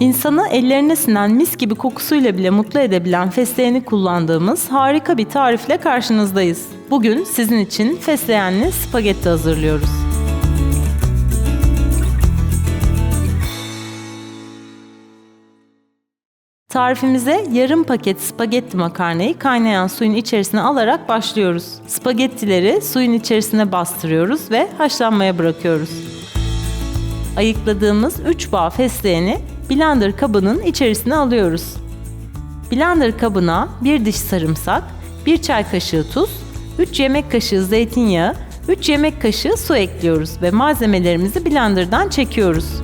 İnsanı ellerine sinen mis gibi kokusuyla bile mutlu edebilen fesleğeni kullandığımız harika bir tarifle karşınızdayız. Bugün sizin için fesleğenli spagetti hazırlıyoruz. Tarifimize yarım paket spagetti makarnayı kaynayan suyun içerisine alarak başlıyoruz. Spagettileri suyun içerisine bastırıyoruz ve haşlanmaya bırakıyoruz. Ayıkladığımız 3 bağ fesleğeni blender kabının içerisine alıyoruz. Blender kabına 1 diş sarımsak, 1 çay kaşığı tuz, 3 yemek kaşığı zeytinyağı, 3 yemek kaşığı su ekliyoruz ve malzemelerimizi blenderdan çekiyoruz.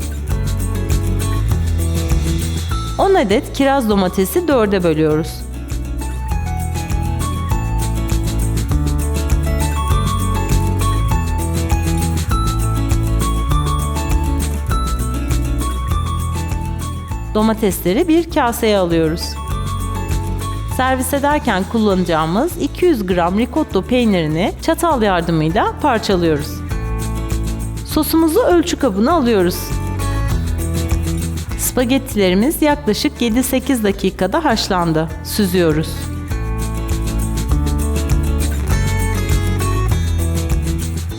10 adet kiraz domatesi 4'e bölüyoruz. Domatesleri bir kaseye alıyoruz. Servis ederken kullanacağımız 200 gram ricotta peynirini çatal yardımıyla parçalıyoruz. Sosumuzu ölçü kabına alıyoruz. Spagettilerimiz yaklaşık 7-8 dakikada haşlandı. Süzüyoruz.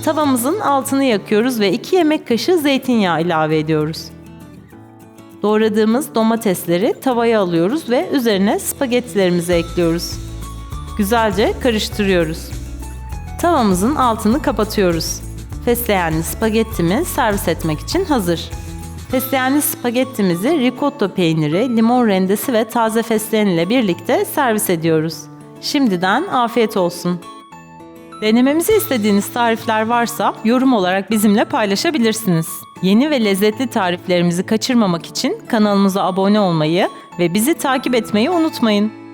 Tavamızın altını yakıyoruz ve 2 yemek kaşığı zeytinyağı ilave ediyoruz. Doğradığımız domatesleri tavaya alıyoruz ve üzerine spagettilerimizi ekliyoruz. Güzelce karıştırıyoruz. Tavamızın altını kapatıyoruz. Fesleğenli spagettimiz servis etmek için hazır. Fesleğenli spagettimizi ricotta peyniri, limon rendesi ve taze fesleğen ile birlikte servis ediyoruz. Şimdiden afiyet olsun. Denememizi istediğiniz tarifler varsa yorum olarak bizimle paylaşabilirsiniz. Yeni ve lezzetli tariflerimizi kaçırmamak için kanalımıza abone olmayı ve bizi takip etmeyi unutmayın.